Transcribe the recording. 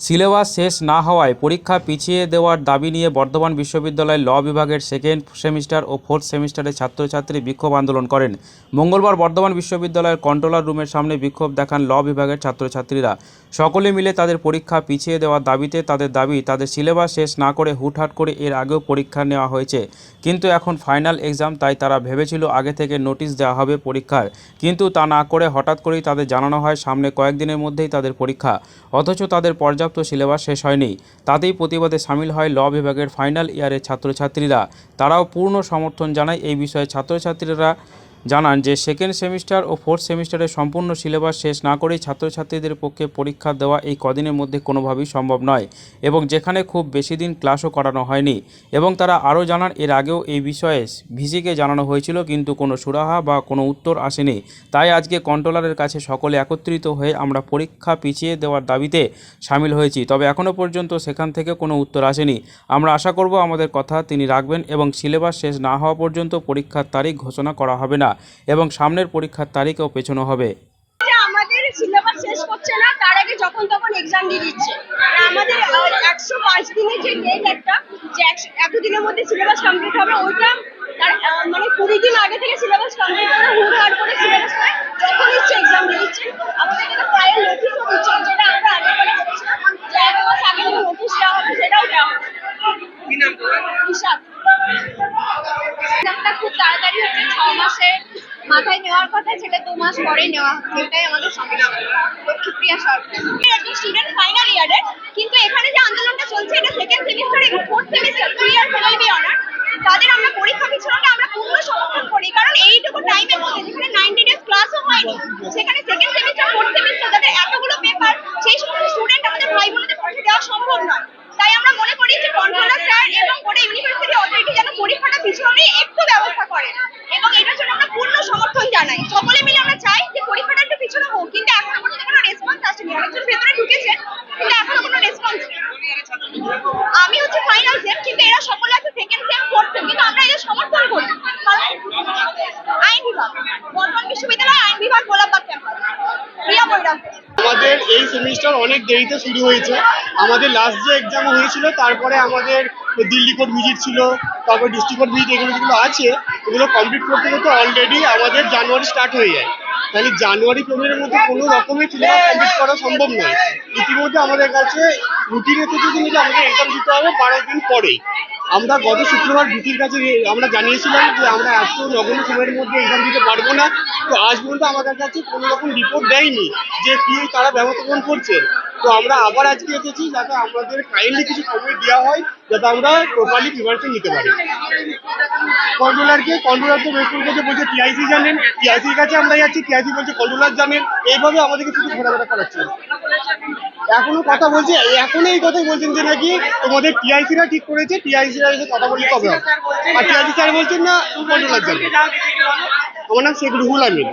Syllabus শেষ না হওয়ায় পরীক্ষা পিছিয়ে দেওয়ার দাবি নিয়ে বর্ধমান বিশ্ববিদ্যালয়ের ল বিভাগের সেকেন্ড সেমিস্টার ও ফোর্থ সেমিস্টারের ছাত্রছাত্রী বিক্ষোভ আন্দোলন করেন। মঙ্গলবার বর্ধমান বিশ্ববিদ্যালয়ের কন্ট্রোলার রুমের সামনে বিক্ষোভ দেখান ল বিভাগের ছাত্রছাত্রীরা। সকলে মিলে তাদের পরীক্ষা পিছিয়ে দেওয়ার দাবিতে তাদের দাবি, তাদের সিলেবাস শেষ না করে হুটহাট করে এর আগেও পরীক্ষা নেওয়া হয়েছে। কিন্তু এখন ফাইনাল এক্সাম তাই তারা ভেবেছিল আগে থেকে নোটিশ দেওয়া হবে পরীক্ষার। কিন্তু তা না করে হঠাৎ করেই তাদের জানানো হয় সামনে কয়েকদিনের মধ্যেই তাদের পরীক্ষা। অথচ তাদের পর্যাপ্ত সিলেবাস শেষ হয়নি। তাতেই প্রতিবাদে সামিল হয় ল বিভাগের ফাইনাল ইয়ারের ছাত্রছাত্রীরা। তারাও পূর্ণ সমর্থন জানায় এই বিষয়ে ছাত্রছাত্রীরা জানান যে সেকেন্ড সেমিস্টার ও ফোর্থ সেমিস্টারের সম্পূর্ণ সিলেবাস শেষ না করেই ছাত্রছাত্রীদের পক্ষে পরীক্ষা দেওয়া এই কদিনের মধ্যে কোনোভাবেই সম্ভব নয় এবং যেখানে খুব বেশি দিন ক্লাসও করানো হয়নি এবং তারা আরও জানান এর আগেও এই বিষয়ে ভিসিকে জানানো হয়েছিল কিন্তু কোনো সুরাহা বা কোনো উত্তর আসেনি। তাই আজকে কন্ট্রোলারের কাছে সকলে একত্রিত হয়ে আমরা পরীক্ষা পিছিয়ে দেওয়ার দাবিতে সামিল হয়েছি। তবে এখনও পর্যন্ত সেখান থেকে কোনো উত্তর আসেনি। আমরা আশা করব আমাদের কথা তিনি রাখবেন এবং সিলেবাস শেষ না হওয়া পর্যন্ত পরীক্ষার তারিখ ঘোষণা করা হবে না। এবং সামনের পরীক্ষার তারিখও পেছনো হবে। আমাদের সিলেবাস শেষ করছে না, তার আগে যখন তখন এক্সাম দিয়ে দিচ্ছে। আমাদের একশো পাঁচ দিনের যে ডেট একটা, যে একশো- এতদিনের মধ্যে সিলেবাস কমপ্লিট হবে, ওইটা মানে কুড়ি দিন আগে থেকে সিলেবাস কমপ্লিট করে হুড়হাড় করে সিলেবাস যখন ইচ্ছে এক্সাম দিয়ে দিচ্ছে আমাদের যেটা প্রায় নোটিশও দিচ্ছে না, যেটা আমরা আগে করে করেছিলাম যে এক মাস আগে যে নোটিশ দেওয়া হবে সেটাও দেওয়া হবে হিসাব এক্সামটা খুব তাড়াতাড়ি হচ্ছে, ছ মাসে মাথায় নেওয়ার কথা, সেটা দু মাস পরে নেওয়া হচ্ছে, এটাই আমাদের সমস্যা। লক্ষ্মীপ্রিয়া সরকার একজন স্টুডেন্ট ফাইনাল ইয়ারের কিন্তু এখানে যে আন্দোলনটা চলছে, এটা সেকেন্ড সেমিস্টার এবং ফোর্থ সেমিস্টার থ্রি ইয়ার তাদের আমরা পরীক্ষা পিছনটা আমরা পূর্ণ সমর্থন করি, কারণ এইটুকু টাইমের মধ্যে, যেখানে নাইনটি ডেজ ক্লাসও হয়নি, সেখানে সেকেন্ড সেমিস্টার ফোর্থ সেমিস্টার তাদের এতগুলো পেপার সেই সমস্ত স্টুডেন্ট আমাদের ভাই বোনদের পরীক্ষা দেওয়া সম্ভব নয় তাই আমরা মনে করি যে কন্ট্রোলার স্যার এবং গোটা ইউনিভার্সিটি অথরিটি যেন পরীক্ষাটা পিছনে একটু ব্যবস্থা করে এবং এটার জন্য আমরা পূর্ণ সমর্থন জানাই সকলে মিলে আমরা চাই যে পরীক্ষাটা একটু পিছনে হোক কিন্তু এখনও পর্যন্ত কোনো রেসপন্স আসেনি অনেকজন ভেতরে ঢুকেছেন কিন্তু এখনও কোনো রেসপন্স নেই আমি হচ্ছে ফাইনাল সেম কিন্তু এরা সকলে আছে সেকেন্ড সেম ফোর্থ সেম কিন্তু আমরা এদের সমর্থন করি কারণ আইন বিভাগ বর্ধমান বিশ্ববিদ্যালয় আইন বিভাগ গোলাপবাগ ক্যাম্পাস প্রিয়া বৈরাম আমাদের এই সেমিস্টার অনেক দেরিতে শুরু হয়েছে। আমাদের লাস্ট যে এক্সাম হয়েছিল, তারপরে আমাদের দিল্লি কোর্ট ভিজিট ছিল, তারপর ডিস্ট্রিক্ট কোর্ট ভিজিট এগুলো যেগুলো আছে, এগুলো কমপ্লিট করতে করতে অলরেডি আমাদের জানুয়ারি স্টার্ট হয়ে যায়। তাহলে জানুয়ারি ফেব্রুয়ারির মধ্যে কোনো রকমের সিলেবাস কমপ্লিট করা সম্ভব নয়। ইতিমধ্যে আমাদের কাছে রুটিনে থেকে কিন্তু যে আমাদের এক্সাম দিতে হবে, বারো দিন পরেই। আমরা গত শুক্রবার ভিটির কাছে আমরা জানিয়েছিলাম যে আমরা এত নগণ্য সময়ের মধ্যে এক্সাম দিতে পারব না। তো আজ পর্যন্ত আমাদের কাছে কোনো রকম রিপোর্ট দেয়নি যে কি তারা ব্যবস্থাপন করছে। তো আমরা আবার আজকে এসেছি যাতে আমাদের কাইন্ডলি কিছু সময় দেওয়া হয়, যাতে আমরা প্রপারলি প্রিপারেশন নিতে পারি। কন্ট্রোলারকে কন্ট্রোলার তো রেসপন্স করছে বলছে টিআইসি জানেন। টিআইসির কাছে আমরা যাচ্ছি। টিআইসি বলছে কন্ট্রোলার জানেন। এইভাবে আমাদেরকে শুধু ঘোরাফেরা করাচ্ছে। এখনও কথা বলছে এখন এই কথাই বলছেন যে নাকি তোমাদের টিআইসি রা ঠিক করেছে টিআইসি রা এসে কথা বললে কবে আর টিআইসি স্যার বলছেন না জানে আমার নাম শেখ রুহুল আমিন।